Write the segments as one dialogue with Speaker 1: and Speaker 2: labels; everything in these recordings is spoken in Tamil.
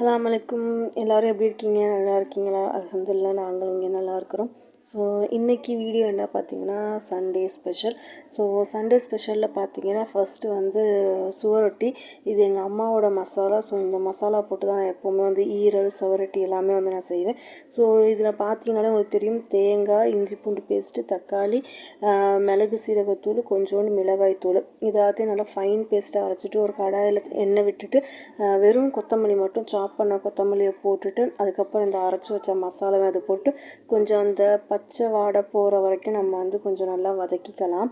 Speaker 1: அலாம் வலைக்கும் எல்லோரும் எப்படி இருக்கீங்க நல்லா இருக்கீங்களா அலமதுல்லா நாங்களும் இங்கே நல்லா இருக்கிறோம் ஸோ இன்றைக்கி வீடியோ என்ன பார்த்தீங்கன்னா சண்டே ஸ்பெஷல் ஸோ சண்டே ஸ்பெஷலில் பார்த்தீங்கன்னா ஃபஸ்ட்டு வந்து சுவரொட்டி இது எங்கள் அம்மாவோட மசாலா ஸோ இந்த மசாலா போட்டு தான் எப்போவுமே வந்து ஈரல் சுவரொட்டி எல்லாமே வந்து நான் செய்வேன் ஸோ இதில் பார்த்தீங்கன்னாலே உங்களுக்கு தெரியும் தேங்காய் இஞ்சி பூண்டு பேஸ்ட்டு தக்காளி மிளகு சீரகத்தூள் கொஞ்சோண்டு மிளகாய் தூள் இது எல்லாத்தையும் நல்லா ஃபைன் பேஸ்ட்டாக அரைச்சிட்டு ஒரு கடாயில் எண்ணெய் விட்டுட்டு வெறும் கொத்தமல்லி மட்டும் சாப் பண்ண கொத்தமல்லியை போட்டுட்டு அதுக்கப்புறம் இந்த அரைச்சி வச்ச மசாலாவை அதை போட்டு கொஞ்சம் அந்த பச்சை பச்சை வாடை போகிற வரைக்கும் நம்ம வந்து கொஞ்சம் நல்லா வதக்கிக்கலாம்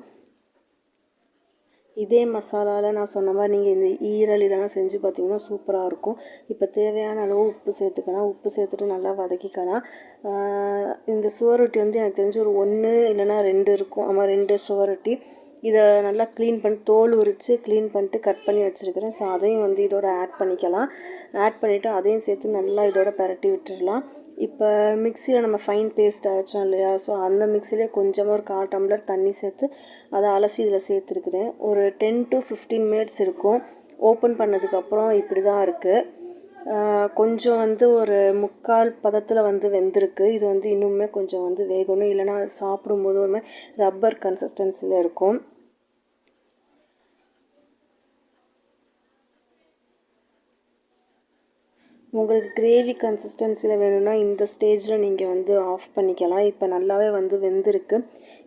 Speaker 1: இதே மசாலாவில் நான் சொன்ன மாதிரி நீங்கள் இந்த ஈரல் இதெல்லாம் செஞ்சு பார்த்தீங்கன்னா சூப்பராக இருக்கும் இப்போ தேவையான அளவு உப்பு சேர்த்துக்கலாம் உப்பு சேர்த்துட்டு நல்லா வதக்கிக்கலாம் இந்த சுவரொட்டி வந்து எனக்கு தெரிஞ்சு ஒரு ஒன்று இல்லைன்னா ரெண்டு இருக்கும் ஆமாம் ரெண்டு சுவரொட்டி இதை நல்லா க்ளீன் பண்ணி தோல் உரித்து க்ளீன் பண்ணிட்டு கட் பண்ணி வச்சுருக்கிறேன் ஸோ அதையும் வந்து இதோட ஆட் பண்ணிக்கலாம் ஆட் பண்ணிவிட்டு அதையும் சேர்த்து நல்லா இதோட பரட்டி விட்டுடலாம் இப்போ மிக்சியில் நம்ம ஃபைன் பேஸ்ட் அரைச்சோம் இல்லையா ஸோ அந்த மிக்சிலே கொஞ்சமாக ஒரு கால் டம்ளர் தண்ணி சேர்த்து அதை அலசி இதில் சேர்த்துருக்குறேன் ஒரு டென் டு ஃபிஃப்டீன் மினிட்ஸ் இருக்கும் ஓப்பன் பண்ணதுக்கப்புறம் இப்படி தான் இருக்குது கொஞ்சம் வந்து ஒரு முக்கால் பதத்தில் வந்து வெந்திருக்கு இது வந்து இன்னுமே கொஞ்சம் வந்து வேகணும் இல்லைனா சாப்பிடும்போது ஒரு மாதிரி ரப்பர் கன்சிஸ்டன்சியில் இருக்கும் உங்களுக்கு கிரேவி கன்சிஸ்டன்சியில் வேணும்னா இந்த ஸ்டேஜில் நீங்கள் வந்து ஆஃப் பண்ணிக்கலாம் இப்போ நல்லாவே வந்து வெந்திருக்கு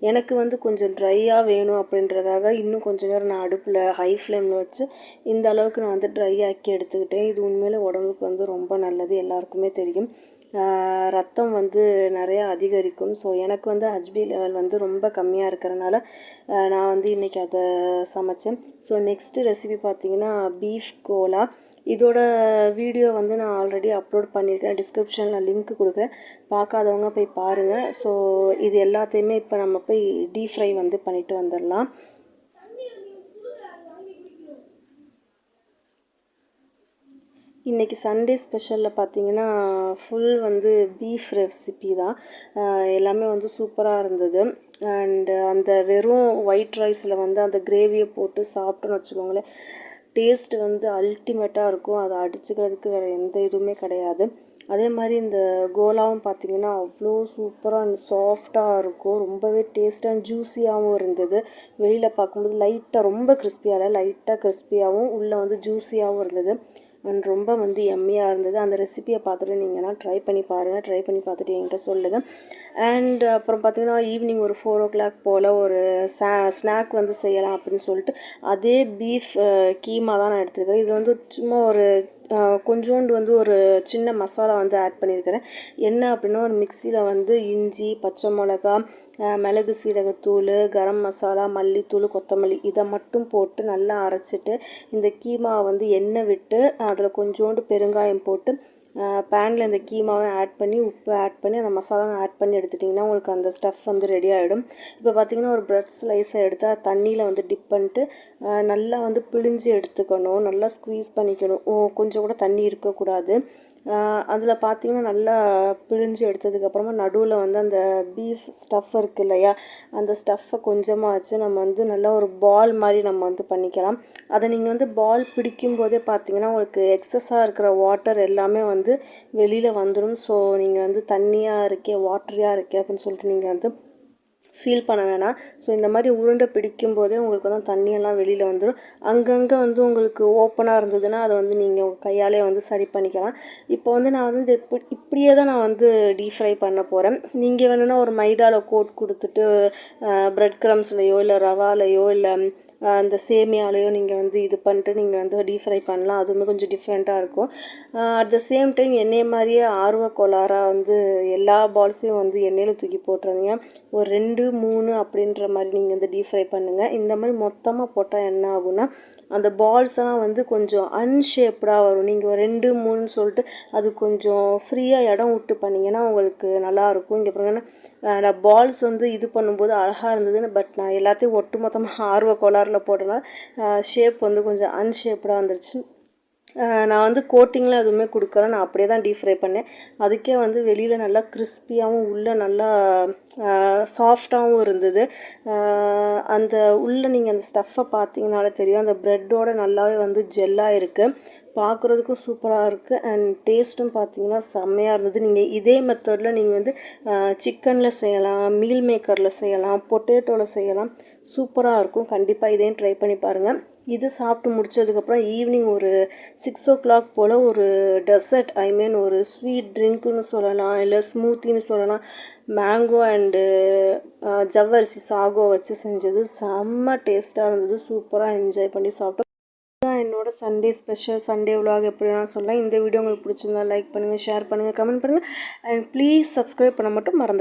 Speaker 1: எனக்கு வந்து கொஞ்சம் ட்ரையாக வேணும் அப்படின்றதுக்காக இன்னும் கொஞ்சம் நேரம் நான் அடுப்பில் ஹை ஃப்ளேமில் வச்சு இந்த அளவுக்கு நான் வந்து ட்ரை ஆக்கி எடுத்துக்கிட்டேன் இது உண்மையில் உடம்புக்கு வந்து ரொம்ப நல்லது எல்லாருக்குமே தெரியும் ரத்தம் வந்து நிறையா அதிகரிக்கும் ஸோ எனக்கு வந்து ஹஜ்பி லெவல் வந்து ரொம்ப கம்மியாக இருக்கிறனால நான் வந்து இன்றைக்கி அதை சமைச்சேன் ஸோ நெக்ஸ்ட்டு ரெசிபி பார்த்திங்கன்னா பீஃப் கோலா இதோட வீடியோ வந்து நான் ஆல்ரெடி அப்லோட் பண்ணியிருக்கேன் டிஸ்கிரிப்ஷனில் லிங்க் கொடுக்குறேன் பார்க்காதவங்க போய் பாருங்கள் ஸோ இது எல்லாத்தையுமே இப்போ நம்ம போய் டீப் ஃப்ரை வந்து பண்ணிவிட்டு வந்துடலாம் இன்றைக்கி சண்டே ஸ்பெஷலில் பார்த்தீங்கன்னா ஃபுல் வந்து பீஃப் ரெசிபி தான் எல்லாமே வந்து சூப்பராக இருந்தது அண்டு அந்த வெறும் ஒயிட் ரைஸில் வந்து அந்த கிரேவியை போட்டு சாப்பிட்டோன்னு வச்சுக்கோங்களேன் டேஸ்ட் வந்து அல்டிமேட்டாக இருக்கும் அதை அடிச்சுக்கிறதுக்கு வேறு எந்த இதுவுமே கிடையாது அதே மாதிரி இந்த கோலாவும் பார்த்தீங்கன்னா அவ்வளோ சூப்பராக அண்ட் சாஃப்டாக இருக்கும் ரொம்பவே டேஸ்ட்டாக அண்ட் ஜூஸியாகவும் இருந்தது வெளியில் பார்க்கும்போது லைட்டாக ரொம்ப கிறிஸ்பியாக இல்லை லைட்டாக கிறிஸ்பியாகவும் உள்ளே வந்து ஜூஸியாகவும் இருந்தது ரொம்ப வந்து எம்மியாக இருந்தது அந்த ரெசிபியை பார்த்துட்டு நீங்கள்லாம் ட்ரை பண்ணி பாருங்கள் ட்ரை பண்ணி பார்த்துட்டு என்கிட்ட சொல்லுங்கள் அண்ட் அப்புறம் பார்த்திங்கன்னா ஈவினிங் ஒரு ஃபோர் ஓ கிளாக் போல் ஒரு சா ஸ்நாக் வந்து செய்யலாம் அப்படின்னு சொல்லிட்டு அதே பீஃப் கீமா தான் நான் எடுத்துருக்கேன் இது வந்து சும்மா ஒரு கொஞ்சோண்டு வந்து ஒரு சின்ன மசாலா வந்து ஆட் பண்ணியிருக்கிறேன் என்ன அப்படின்னா ஒரு மிக்சியில் வந்து இஞ்சி பச்சை மிளகா மிளகு சீரகத்தூள் கரம் மசாலா மல்லித்தூள் கொத்தமல்லி இதை மட்டும் போட்டு நல்லா அரைச்சிட்டு இந்த கீமாவை வந்து எண்ணெய் விட்டு அதில் கொஞ்சோண்டு பெருங்காயம் போட்டு பேனில் இந்த கீமாவை ஆட் பண்ணி உப்பு ஆட் பண்ணி அந்த மசாலாவை ஆட் பண்ணி எடுத்துட்டிங்கன்னா உங்களுக்கு அந்த ஸ்டஃப் வந்து ரெடி ஆகிடும் இப்போ பார்த்தீங்கன்னா ஒரு ப்ரெட் ஸ்லைஸை எடுத்து தண்ணியில் வந்து டிப் பண்ணிட்டு நல்லா வந்து பிழிஞ்சு எடுத்துக்கணும் நல்லா ஸ்queeze பண்ணிக்கணும் கொஞ்சம் கூட தண்ணி இருக்கக்கூடாது அதில் பார்த்தீங்கன்னா நல்லா பிழிஞ்சு எடுத்ததுக்கப்புறமா நடுவில் வந்து அந்த பீஃப் ஸ்டஃப் இருக்குது இல்லையா அந்த ஸ்டஃப்பை கொஞ்சமாக வச்சு நம்ம வந்து நல்லா ஒரு பால் மாதிரி நம்ம வந்து பண்ணிக்கலாம் அதை நீங்கள் வந்து பால் பிடிக்கும் போதே பார்த்தீங்கன்னா உங்களுக்கு எக்ஸஸாக இருக்கிற வாட்டர் எல்லாமே வந்து வெளியில் வந்துடும் ஸோ நீங்கள் வந்து தண்ணியாக இருக்கே வாட்டரியாக இருக்கே அப்படின்னு சொல்லிட்டு நீங்கள் வந்து ஃபீல் பண்ண வேணாம் ஸோ இந்த மாதிரி உருண்டை பிடிக்கும் போதே உங்களுக்கு வந்து தண்ணியெல்லாம் வெளியில் வந்துடும் அங்கங்கே வந்து உங்களுக்கு ஓப்பனாக இருந்ததுன்னா அதை வந்து நீங்கள் உங்கள் கையாலே வந்து சரி பண்ணிக்கலாம் இப்போ வந்து நான் வந்து இது இப்படி இப்படியே தான் நான் வந்து டீப் ஃப்ரை பண்ண போகிறேன் நீங்கள் வேணுன்னா ஒரு மைதாவில் கோட் கொடுத்துட்டு ப்ரெட் க்ரம்ஸ்லையோ இல்லை ரவாலையோ இல்லை அந்த சேமியாலையும் நீங்கள் வந்து இது பண்ணிட்டு நீங்கள் வந்து டீப் ஃப்ரை பண்ணலாம் அது வந்து கொஞ்சம் டிஃப்ரெண்ட்டாக இருக்கும் அட் த சேம் டைம் எண்ணெய் மாதிரியே ஆர்வ கோளாறாக வந்து எல்லா பால்ஸையும் வந்து எண்ணெயில் தூக்கி போட்டுருங்க ஒரு ரெண்டு மூணு அப்படின்ற மாதிரி நீங்கள் வந்து டீப் ஃப்ரை பண்ணுங்கள் இந்த மாதிரி மொத்தமாக போட்டால் என்ன ஆகும்னா அந்த எல்லாம் வந்து கொஞ்சம் அன்ஷேப்டாக வரும் நீங்கள் ரெண்டு மூணுன்னு சொல்லிட்டு அது கொஞ்சம் ஃப்ரீயாக இடம் விட்டு பண்ணிங்கன்னா உங்களுக்கு நல்லாயிருக்கும் இங்கே பாருங்கன்னா நான் பால்ஸ் வந்து இது பண்ணும்போது அழகாக இருந்ததுன்னு பட் நான் எல்லாத்தையும் ஒட்டு மொத்தமாக ஆர்வ கோளாறில் போட்டனால ஷேப் வந்து கொஞ்சம் அன்ஷேப்டாக வந்துருச்சு நான் வந்து கோட்டிங்லாம் எதுவுமே கொடுக்கல நான் அப்படியே தான் டீப் ஃப்ரை பண்ணேன் அதுக்கே வந்து வெளியில் நல்லா கிறிஸ்பியாகவும் உள்ளே நல்லா சாஃப்டாகவும் இருந்தது அந்த உள்ளே நீங்கள் அந்த ஸ்டஃப்பை பார்த்தீங்கனாலே தெரியும் அந்த ப்ரெட்டோட நல்லாவே வந்து ஜெல்லாக இருக்குது பார்க்குறதுக்கும் சூப்பராக இருக்குது அண்ட் டேஸ்ட்டும் பார்த்தீங்கன்னா செம்மையாக இருந்தது நீங்கள் இதே மெத்தடில் நீங்கள் வந்து சிக்கனில் செய்யலாம் மீல் மேக்கரில் செய்யலாம் பொட்டேட்டோவில் செய்யலாம் சூப்பராக இருக்கும் கண்டிப்பாக இதையும் ட்ரை பண்ணி பாருங்கள் இது சாப்பிட்டு முடித்ததுக்கப்புறம் ஈவினிங் ஒரு சிக்ஸ் ஓ கிளாக் போல் ஒரு டெசர்ட் ஐ மீன் ஒரு ஸ்வீட் ட்ரிங்க்குன்னு சொல்லலாம் இல்லை ஸ்மூத்தின்னு சொல்லலாம் மேங்கோ அண்டு ஜவ்வரிசி சாகோ வச்சு செஞ்சது செம்ம டேஸ்ட்டாக இருந்தது சூப்பராக என்ஜாய் பண்ணி சாப்பிட்டோம் இதுதான் என்னோட சண்டே ஸ்பெஷல் சண்டே விலாக் எப்படி நான் சொல்லலாம் இந்த வீடியோ உங்களுக்கு பிடிச்சிருந்தா லைக் பண்ணுங்கள் ஷேர் பண்ணுங்கள் கமெண்ட் பண்ணுங்கள் அண்ட் ப்ளீஸ் சப்ஸ்கிரைப் பண்ண மட்டும் மறந்து